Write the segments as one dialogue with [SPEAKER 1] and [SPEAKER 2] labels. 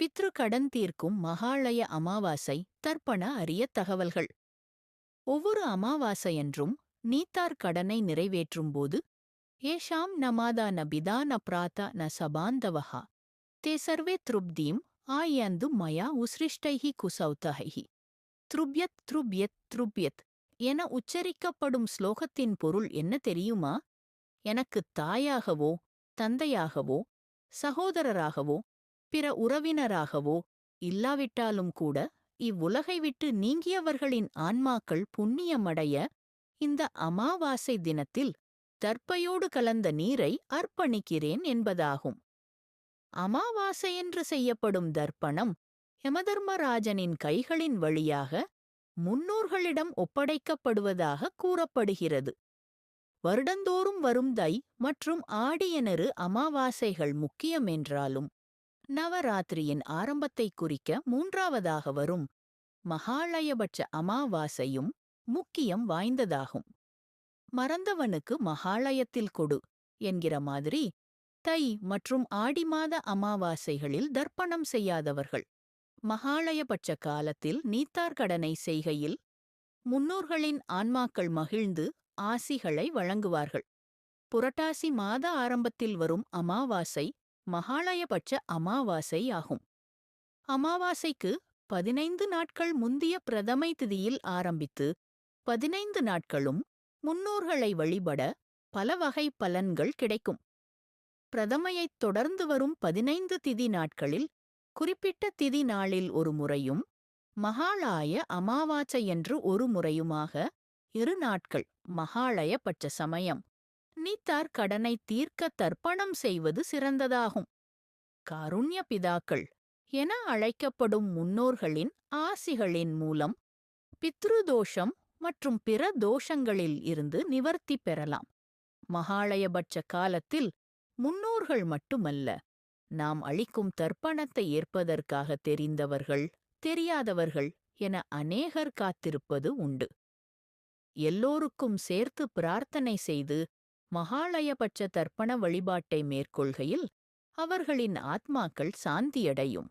[SPEAKER 1] பித்ரு கடன் தீர்க்கும் மகாலய அமாவாசை தர்ப்பண அரிய தகவல்கள். ஒவ்வொரு அமாவாசையன்றும் நீத்தார் கடனை நிறைவேற்றும்போது ஏஷாம் நமாதா ந பிதா ந பிராத்தா ந சபாந்தவஹா தே சர்வே த்ருப்தீம் ஆயந்து மயா உஸ்ரிஷ்டைஹி குசௌதஹி த்ருப்யத் த்ருப்யத் த்ருப்யத் என உச்சரிக்கப்படும் ஸ்லோகத்தின் பொருள் என்ன தெரியுமா? எனக்குத் தாயாகவோ தந்தையாகவோ சகோதரராகவோ பிற உறவினராகவோ இல்லாவிட்டாலும் கூட இவ்வுலகை விட்டு நீங்கியவர்களின் ஆன்மாக்கள் புண்ணியமடைய இந்த அமாவாசை தினத்தில் தர்ப்பையோடு கலந்த நீரை அர்ப்பணிக்கிறேன் என்பதாகும். அமாவாசையன்று செய்யப்படும் தர்ப்பணம் யமதர்மராஜனின் கைகளின் வழியாக முன்னோர்களிடம் ஒப்படைக்கப்படுவதாக கூறப்படுகிறது. வருடந்தோறும் வரும் தை மற்றும் ஆடியனரு அமாவாசைகள் முக்கியம் என்றாலும் நவராத்திரியின் ஆரம்பத்தை குறிக்க மூன்றாவதாக வரும் மகாலயபட்ச அமாவாசையும் முக்கியம் வாய்ந்ததாகும். மறந்தவனுக்கு மகாலயத்தில் கொடு என்கிற மாதிரி தை மற்றும் ஆடி மாத அமாவாசைகளில் தர்ப்பணம் செய்யாதவர்கள் மகாலயபட்ச காலத்தில் நீத்தார்கடனை செய்கையில் முன்னோர்களின் ஆன்மாக்கள் மகிழ்ந்து ஆசிகளை வழங்குவார்கள். புரட்டாசி மாத ஆரம்பத்தில் வரும் அமாவாசை மகாலயபட்ச அமாவாசை ஆகும். அமாவாசைக்கு பதினைந்து நாட்கள் முந்திய பிரதமை திதியில் ஆரம்பித்து பதினைந்து நாட்களும் முன்னோர்களை வழிபட பல வகை பலன்கள் கிடைக்கும். பிரதமையைத் தொடர்ந்து வரும் பதினைந்து திதி நாட்களில் குறிப்பிட்ட திதி நாளில் ஒரு முறையும் மஹாளாய அமாவாசை என்று ஒரு முறையுமாக இரு நாட்கள் மகாளய பட்ச சமயம். நீத்தார் கடனை தீர்க்க தர்ப்பணம் செய்வது சிறந்ததாகும். காருண்ய பிதாக்கள் என அழைக்கப்படும் முன்னோர்களின் ஆசிகளின் மூலம் பித்ருதோஷம் மற்றும் பிற தோஷங்களில் இருந்து நிவர்த்தி பெறலாம். மகாலயபட்ச காலத்தில் முன்னோர்கள் மட்டுமல்ல நாம் அளிக்கும் தர்ப்பணத்தை ஏற்பதற்காக தெரிந்தவர்கள் தெரியாதவர்கள் என அநேகர் காத்திருப்பது உண்டு. எல்லோருக்கும் சேர்த்து பிரார்த்தனை செய்து மகாலயபட்ச தர்ப்பண வழிபாட்டை மேற்கொள்கையில் அவர்களின் ஆத்மாக்கள் சாந்தியடையும்.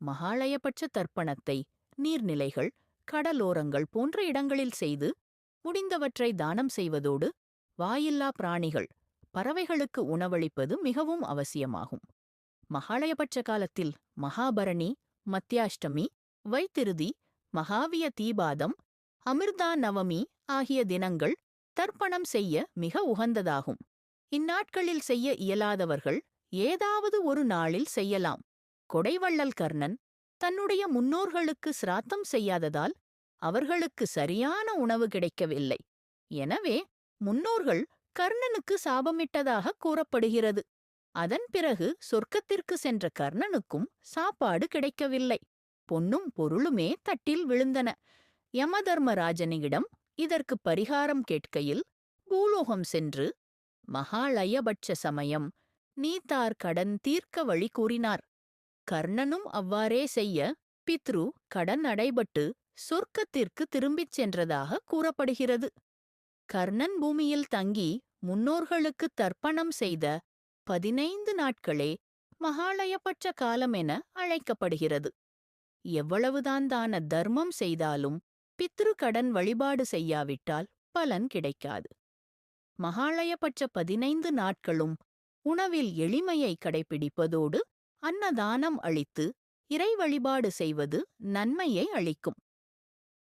[SPEAKER 1] மகாலயபட்ச தர்ப்பணத்தை நீர்நிலைகள் கடலோரங்கள் போன்ற இடங்களில் செய்து முடிந்தவற்றை தானம் செய்வதோடு வாயில்லா பிராணிகள் பறவைகளுக்கு உணவளிப்பது மிகவும் அவசியமாகும். மகாலயபட்ச காலத்தில் மகாபரணி மத்தியாஷ்டமி வைத்திருதி மகாவிய தீபாதம் அமிர்தா நவமி ஆகிய தினங்கள் தர்ப்பணம் செய்ய மிக உகந்ததாகும். இந்நாட்களில் செய்ய இயலாதவர்கள் ஏதாவது ஒரு நாளில் செய்யலாம். கொடைவள்ளல் கர்ணன் தன்னுடைய முன்னோர்களுக்கு சிராத்தம் செய்யாததால் அவர்களுக்கு சரியான உணவு கிடைக்கவில்லை. எனவே முன்னோர்கள் கர்ணனுக்கு சாபமிட்டதாக கூறப்படுகிறது. அதன் பிறகு சொர்க்கத்திற்கு சென்ற கர்ணனுக்கும் சாப்பாடு கிடைக்கவில்லை. பொன்னும் பொருளுமே தட்டில் விழுந்தன. யமதர்மராஜனிடம் இதற்கு பரிகாரம் கேட்கையில் பூலோகம் சென்று மகாலயபட்ச சமயம் நீத்தார் கடன் தீர்க்க வழி கூறினார். கர்ணனும் அவ்வாறே செய்ய பித்ரு கடன் அடைபட்டு சொர்க்கத்திற்கு திரும்பிச் சென்றதாக கூறப்படுகிறது. கர்ணன் பூமியில் தங்கி முன்னோர்களுக்கு தர்ப்பணம் செய்த பதினைந்து நாட்களே மகாலயபட்ச காலம் என அழைக்கப்படுகிறது. எவ்வளவுதான் தான தர்மம் செய்தாலும் பித்ரு கடன் வழிபாடு செய்யாவிட்டால் பலன் கிடைக்காது. மகாலயபட்ச பதினைந்து நாட்களும் உணவில் எளிமையை கடைபிடிப்பதோடு அன்னதானம் அளித்து இறை வழிபாடு செய்வது நன்மையை அளிக்கும்.